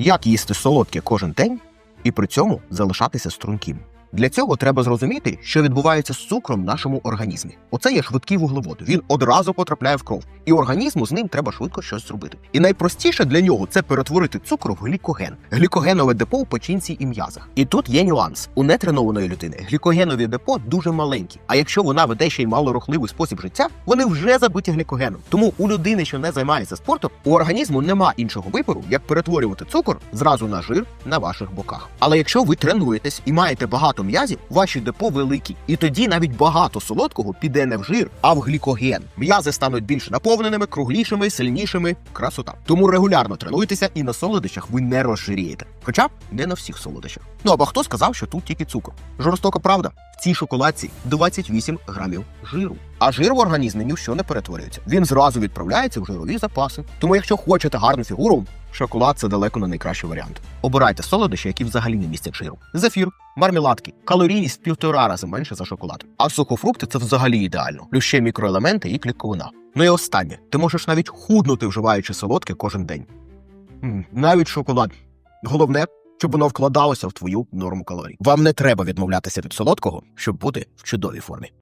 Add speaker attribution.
Speaker 1: Як їсти солодке кожен день і при цьому залишатися струнким? Для цього треба зрозуміти, що відбувається з цукром в нашому організмі. Оце є швидкий вуглевод. Він одразу потрапляє в кров, і організму з ним треба швидко щось зробити. І найпростіше для нього це перетворити цукор в глікоген, глікогенове депо в печінці і м'язах. І тут є нюанс. У нетренованої людини глікогенові депо дуже маленькі. А якщо вона веде ще й малорухливий спосіб життя, вони вже забиті глікогеном. Тому у людини, що не займається спортом, у організму нема іншого вибору, як перетворювати цукор зразу на жир на ваших боках. Але якщо ви тренуєтесь і маєте багато м'язів, ваші депо великі, і тоді навіть багато солодкого піде не в жир, а в глікоген. М'язи стануть більш наповненими, круглішими, сильнішими. Красота. Тому регулярно тренуйтеся і на солодощах ви не розжирієте. Хоча не на всіх солодощах. Ну або хто сказав, що тут тільки цукор? Жорстока правда. В цій шоколадці 28 грамів жиру. А жир в організмі ні в що не перетворюється. Він зразу відправляється в жирові запаси. Тому, якщо хочете гарну фігуру, шоколад це далеко не найкращий варіант. Обирайте солодощі, які взагалі не містять жиру. Зефір, мармеладки, калорійність півтора рази менше за шоколад. А сухофрукти це взагалі ідеально. Плюс ще мікроелементи і клітковина. Ну і останнє, ти можеш навіть худнути, вживаючи солодке кожен день. Навіть шоколад. Головне, щоб воно вкладалося в твою норму калорій. Вам не треба відмовлятися від солодкого, щоб бути в чудовій формі.